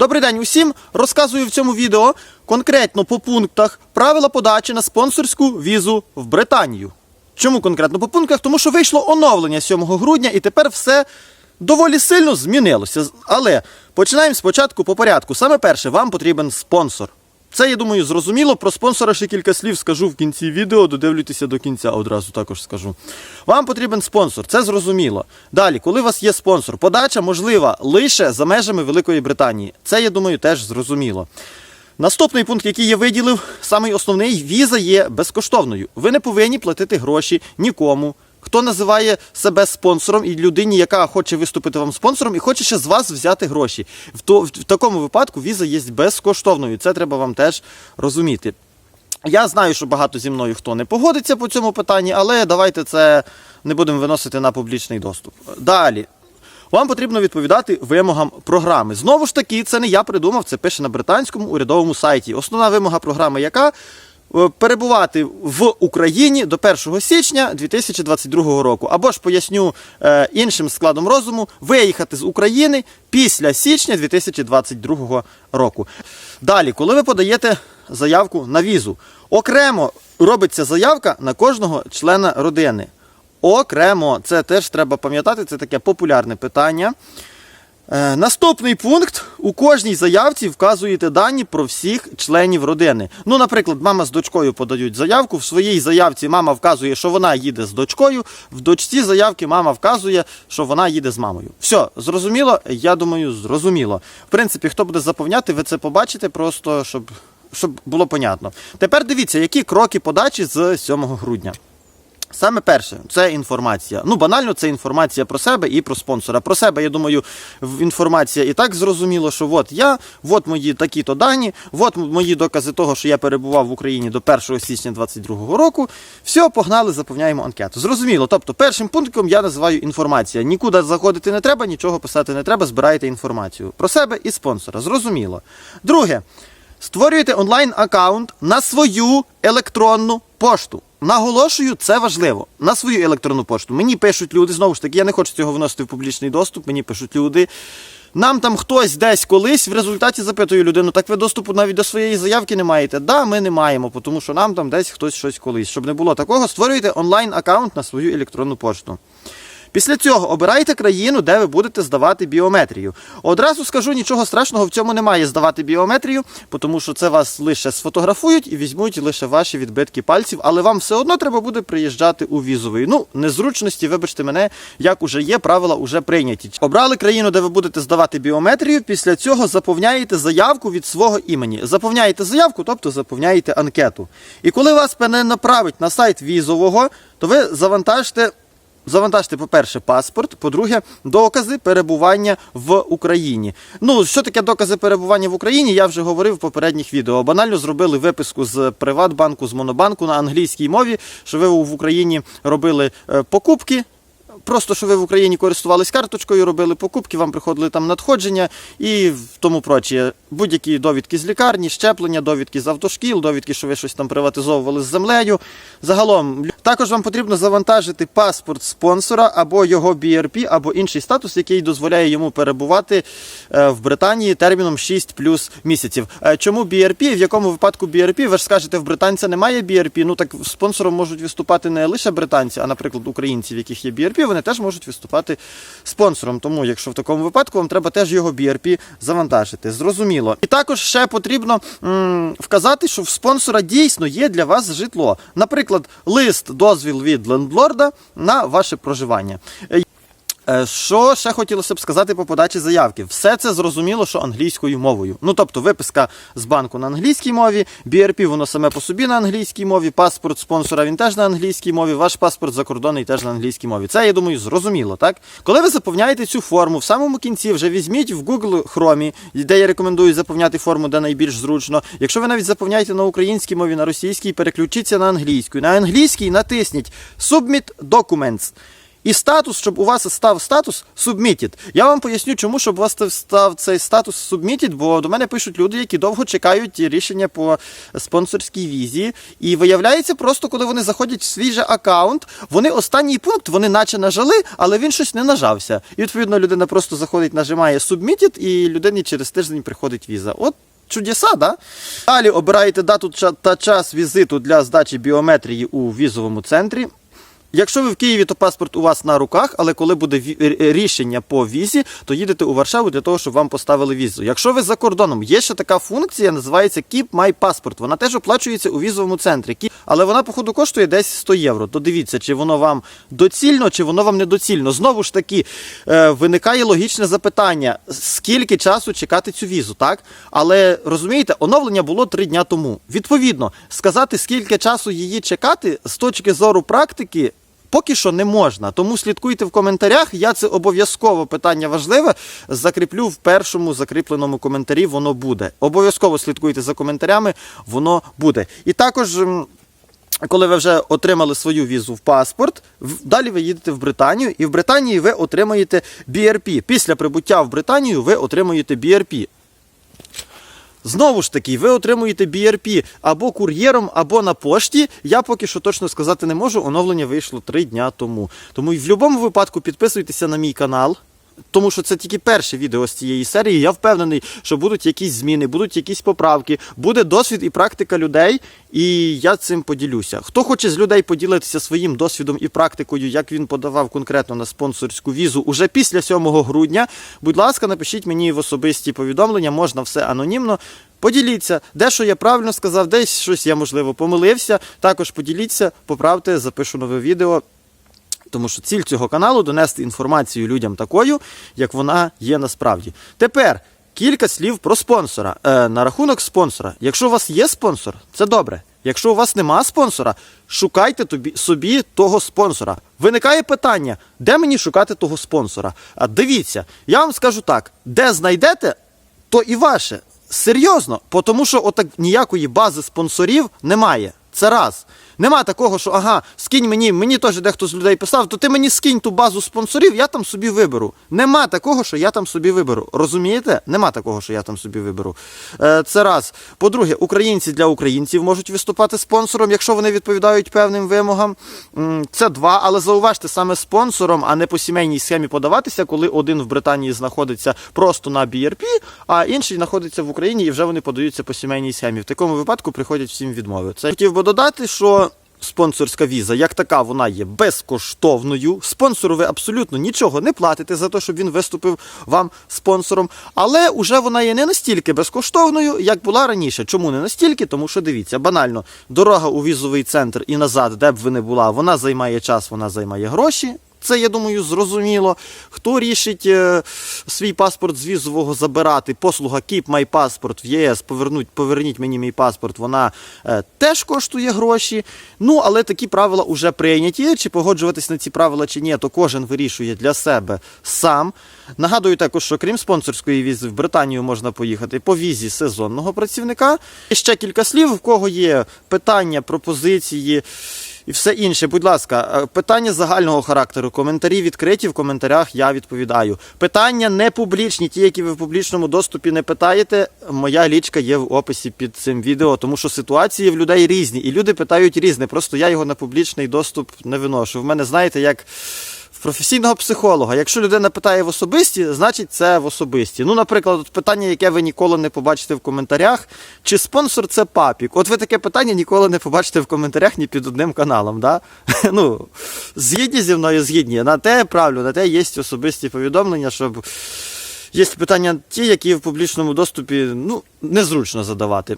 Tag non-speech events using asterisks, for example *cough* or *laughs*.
Добрий день усім. Розказую в цьому відео конкретно по пунктах правила подачі на спонсорську візу в Британію. Чому конкретно по пунктах? Тому що вийшло оновлення 7 грудня і тепер все доволі сильно змінилося. Але починаємо спочатку по порядку. Саме перше, вам потрібен спонсор. Це, я думаю, зрозуміло. Про спонсора ще кілька слів скажу в кінці відео. Додивлюйтеся до кінця, одразу також скажу. Вам потрібен спонсор, це зрозуміло. Далі, коли у вас є спонсор, подача можлива лише за межами Великої Британії. Це, я думаю, теж зрозуміло. Наступний пункт, який я виділив, самий основний, віза є безкоштовною. Ви не повинні платити гроші нікому. Хто називає себе спонсором і людині, яка хоче виступити вам спонсором і хоче ще з вас взяти гроші. В, то, в такому випадку віза є безкоштовною. Це треба вам теж розуміти. Я знаю, що багато зі мною хто не погодиться по цьому питанні, але давайте це не будемо виносити на публічний доступ. Далі. Вам потрібно відповідати вимогам програми. Знову ж таки, це не я придумав, це пише на британському урядовому сайті. Основна вимога програми, яка перебувати в Україні до 1 січня 2022 року. Або ж поясню е, іншим складом розуму, виїхати з України після січня 2022 року. Далі, коли ви подаєте заявку на візу, окремо робиться заявка на кожного члена родини. Окремо, це теж треба пам'ятати, це таке популярне питання. Е, Наступний пункт: у кожній заявці вказуєте дані про всіх членів родини. Ну, наприклад, мама з дочкою подають заявку. В своїй заявці мама вказує, що вона їде з дочкою. В дочці заявки мама вказує, що вона їде з мамою. Все, зрозуміло? Я думаю, зрозуміло. В принципі, хто буде заповняти, ви це побачите, просто щоб, щоб було понятно. Тепер дивіться, які кроки подачі з 7 грудня. Саме перше, це інформація. Ну, банально, це інформація про себе і про спонсора. Про себе, я думаю, інформація і так зрозуміло, що от я, от мої такі-то дані, от мої докази того, що я перебував в Україні до 1 січня 2022 року. Все, погнали, заповняємо анкету. Зрозуміло. Тобто, першим пунктом я називаю інформація. Нікуди заходити не треба, нічого писати не треба, збирайте інформацію про себе і спонсора. Зрозуміло. Друге. Створюєте онлайн-аккаунт на свою електронну пошту. Наголошую, це важливо. На свою електронну пошту. Мені пишуть люди, знову ж таки, я не хочу цього вносити в публічний доступ. Мені пишуть люди. Нам там хтось десь колись в результаті запитує людину, так ви доступу навіть до своєї заявки не маєте. Да, ми не маємо, тому що нам там десь хтось щось колись. Щоб не було такого, створюйте онлайн-аккаунт на свою електронну пошту. Після цього обирайте країну, де ви будете здавати біометрію. Одразу скажу, нічого страшного в цьому немає здавати біометрію, тому що це вас лише сфотографують і візьмуть лише ваші відбитки пальців, але вам все одно треба буде приїжджати у візовий. Ну, незручності, вибачте мене, як уже є, правила вже прийняті. Обрали країну, де ви будете здавати біометрію. Після цього заповняєте заявку від свого імені. Заповняєте заявку, тобто заповняєте анкету. І коли вас не направить на сайт візового, то ви завантажте. Завантажте, по-перше, паспорт, по-друге, докази перебування в Україні. Ну, що таке докази перебування в Україні, я вже говорив в попередніх відео. Банально зробили виписку з Приватбанку, з Монобанку на англійській мові, що ви в Україні робили е, покупки. Просто що ви в Україні користувались карточкою, робили покупки, вам приходили там надходження і тому прочі. Будь-які довідки з лікарні, щеплення, довідки з автошкіл, довідки, що ви щось там приватизовували з землею. Загалом також вам потрібно завантажити паспорт спонсора або його BRP, або інший статус, який дозволяє йому перебувати е, в Британії терміном 6 плюс місяців. Е, Чому BRP? В якому випадку BRP? Ви ж скажете, в британця немає BRP. Ну так спонсором можуть виступати не лише британці, а наприклад, українці, в яких є BRP, вони теж можуть виступати спонсором. Тому, якщо в такому випадку, вам треба теж його BRP завантажити. Зрозуміло. І також ще потрібно м, вказати, що в спонсора дійсно є для вас житло. Наприклад, лист, дозвіл від лендлорда на ваше проживання. Е, Що ще хотілося б сказати по подачі заявки? Все це зрозуміло, що англійською мовою. Ну тобто виписка з банку на англійській мові, BRP воно саме по собі на англійській мові, паспорт спонсора він теж на англійській мові, ваш паспорт закордонний теж на англійській мові. Це я думаю зрозуміло, так? Коли ви заповняєте цю форму, в самому кінці вже візьміть в Google Chrome, де я рекомендую заповняти форму, де найбільш зручно. Якщо ви навіть заповняєте на українській мові, на російській, переключіться на англійську. На англійській натисніть Submit Documents. І статус, щоб у вас став статус submitted. Я вам поясню, чому, щоб у вас став цей статус submitted, бо до мене пишуть люди, які довго чекають рішення по спонсорській візі. І виявляється, просто коли вони заходять в свій же аккаунт, вони останній пункт, вони наче нажали, але він щось не нажався. І відповідно людина просто заходить, нажимає submitted, і людині через тиждень приходить віза. От Чудеса, да? Далі обираєте дату та час візиту для здачі біометрії у візовому центрі. Якщо ви в Києві, то паспорт у вас на руках, але коли буде ві- е, рішення по візі, то їдете у Варшаву для того, щоб вам поставили візу. Якщо ви за кордоном, є ще така функція, називається Keep My Passport. Вона теж оплачується у візовому центрі. Але вона, походу, коштує десь 100 євро. То дивіться, чи воно вам доцільно, чи воно вам недоцільно. Знову ж таки, е, виникає логічне запитання: скільки часу чекати цю візу, так? Але розумієте, оновлення було три дня тому. Відповідно, сказати, скільки часу її чекати з точки зору практики. Поки що не можна, тому слідкуйте в коментарях. Я це обов'язково питання важливе. Закріплю в першому закріпленому коментарі. Воно буде. Обов'язково слідкуйте за коментарями, воно буде. І також. Коли ви вже отримали свою візу в паспорт, далі ви їдете в Британію, і в Британії ви отримаєте BRP. Після прибуття в Британію ви отримуєте BRP. Знову ж таки, ви отримуєте BRP або кур'єром, або на пошті. Я поки що точно сказати не можу. Оновлення вийшло три дня тому. Тому і в будь-якому випадку підписуйтеся на мій канал. Тому що це тільки перше відео з цієї серії. Я впевнений, що будуть якісь зміни, будуть якісь поправки, буде досвід і практика людей, і я цим поділюся. Хто хоче з людей поділитися своїм досвідом і практикою, як він подавав конкретно на спонсорську візу уже після 7 грудня, будь ласка, напишіть мені в особисті повідомлення, можна все анонімно. Поділіться, де що я правильно сказав, десь щось я можливо помилився. Також поділіться, поправте, запишу нове відео. Тому що ціль цього каналу донести інформацію людям такою, як вона є насправді. Тепер кілька слів про спонсора. Е, на рахунок спонсора. Якщо у вас є спонсор, це добре. Якщо у вас нема спонсора, шукайте тобі, собі того спонсора. Виникає питання, де мені шукати того спонсора? А дивіться, я вам скажу так: де знайдете, то і ваше. Серйозно, тому що отак ніякої бази спонсорів немає. Це раз. Нема такого, що ага, скинь мені, мені теж дехто з людей писав, то ти мені скинь ту базу спонсорів, я там собі виберу. Нема такого, що я там собі виберу. Розумієте? Нема такого, що я там собі виберу. Е, це раз. По-друге, українці для українців можуть виступати спонсором, якщо вони відповідають певним вимогам. Це два. Але зауважте саме спонсором, а не по сімейній схемі подаватися, коли один в Британії знаходиться просто на BRP, а інший знаходиться в Україні і вже вони подаються по сімейній схемі. В такому випадку приходять всім відмови. Це хотів би додати, що. Спонсорська віза, як така, вона є безкоштовною. Спонсору ви абсолютно нічого не платите за те, щоб він виступив вам спонсором. Але уже вона є не настільки безкоштовною, як була раніше. Чому не настільки? Тому що дивіться, банально, дорога у візовий центр і назад, де б ви не була, вона займає час, вона займає гроші. Це, я думаю, зрозуміло. Хто рішить е, свій паспорт з візового забирати, послуга Keep My Passport в ЄС, повернуть, поверніть мені мій паспорт, вона е, теж коштує гроші. Ну, але такі правила вже прийняті. Чи погоджуватись на ці правила чи ні, то кожен вирішує для себе сам. Нагадую також, що крім спонсорської візи, в Британію можна поїхати по візі сезонного працівника. І ще кілька слів, в кого є питання, пропозиції. І все інше, будь ласка, е, питання загального характеру. Коментарі відкриті в коментарях. Я відповідаю. Питання не публічні, ті, які ви в публічному доступі не питаєте. Моя лічка є в описі під цим відео, тому що ситуації в людей різні, і люди питають різне. Просто я його на публічний доступ не виношу. В мене, знаєте, як. Професійного психолога. Якщо людина питає в особисті, значить це в особисті. Ну, наприклад, от питання, яке ви ніколи не побачите в коментарях, чи спонсор це папік? От ви таке питання ніколи не побачите в коментарях ні під одним каналом. Да? *laughs* Ну, згідні зі мною, згідні. На те правильно, на те є особисті повідомлення, щоб є питання ті, які в публічному доступі ну, незручно задавати.